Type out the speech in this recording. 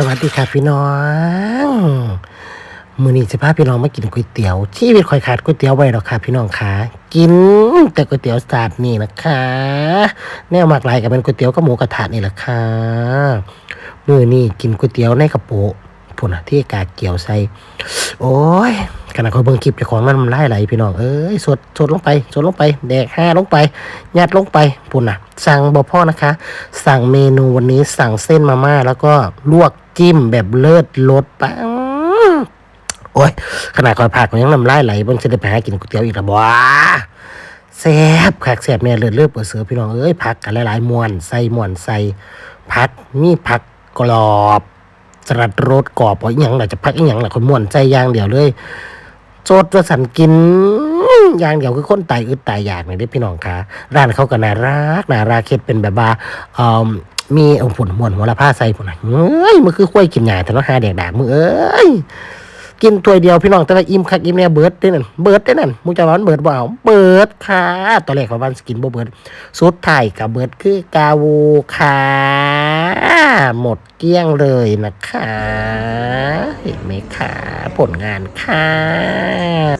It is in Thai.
สวัสดีค่ะพี่น้องมือนี้จะพาพี่น้องมากินก๋วยเตี๋ยวชีวิตคอยขาดก๋วยเตี๋ยวไว้หรอกค่ะ พี่น้องค่ะกินแต่ก๋วยเตี๋ยวสาดนี่นะคะแนวมากหลายก็เป็นก๋วยเตี๋ยวกับหมูกระทะนี่แหละค่ะมือนี้กินก๋วยเตี๋ยวในกระโปะพุ่นะที่กาเกี่ยวใส่โอ้ยขณะเขาเบิ่งคลิปเจ้าของมันมันไล่ไหลพี่น้องเอ้ยสดสดลงไปสดลงไป แดกห้าลงไปยัดลงไปพุ่นน่ะ สั่งบ่พ่อนะคะ สั่งเมนูวันนี้สั่งเส้นมาม่าแล้วก็ลวก จิ้มแบบเลิศรสปังโอ้ย ขนาดคอยผักมันยังน้ำลายไหลบิ่งจะได้ไปหากินก๋วยเตี๋ยวอีกล้วบ่แซ่บคักแซ่บแม่เลิศเลิศเปิดเสือพี่น้องเอ้ยผักกันหลายๆมวนใส่มวนใส่ผักมีผักกรอบสลัดรสกรอบเพราะอีหยังหล่ะจะพักอีหยังหล่ะคนม่วนใจอย่างเดียวเลยโจดว่าสันกินย่างเดียวคือคนตายอึดตายอยากนี่เด้อพี่น้องคะร้านเขาก็น่ารักน่ารักเฮ็ดเป็นแบบว่าเอ่อ มีเอาผลมวนหัวละผ้าใส่ผลน่ะเอ้ยมันคือข้วยกินหญ้าแต่ว่าหาแดกดากมึงเอ้ยกินถ้วยเดียวพี่น้องแต่ว่าอิ่มคักอิ่มแน่เบิร์ดเด้นั่นเบิร์ดเด้นั่นมึงจะว่ามันเบิดบ่เอาเบิร์ดค่ะตอนแรกเขาว่าสกินบ่เบิดสุดท้ายกับเบิร์ดคือกาวูค่ะหมดเกลี้ยงเลยนะคะ เห็นไหมคะผลงานค่ะ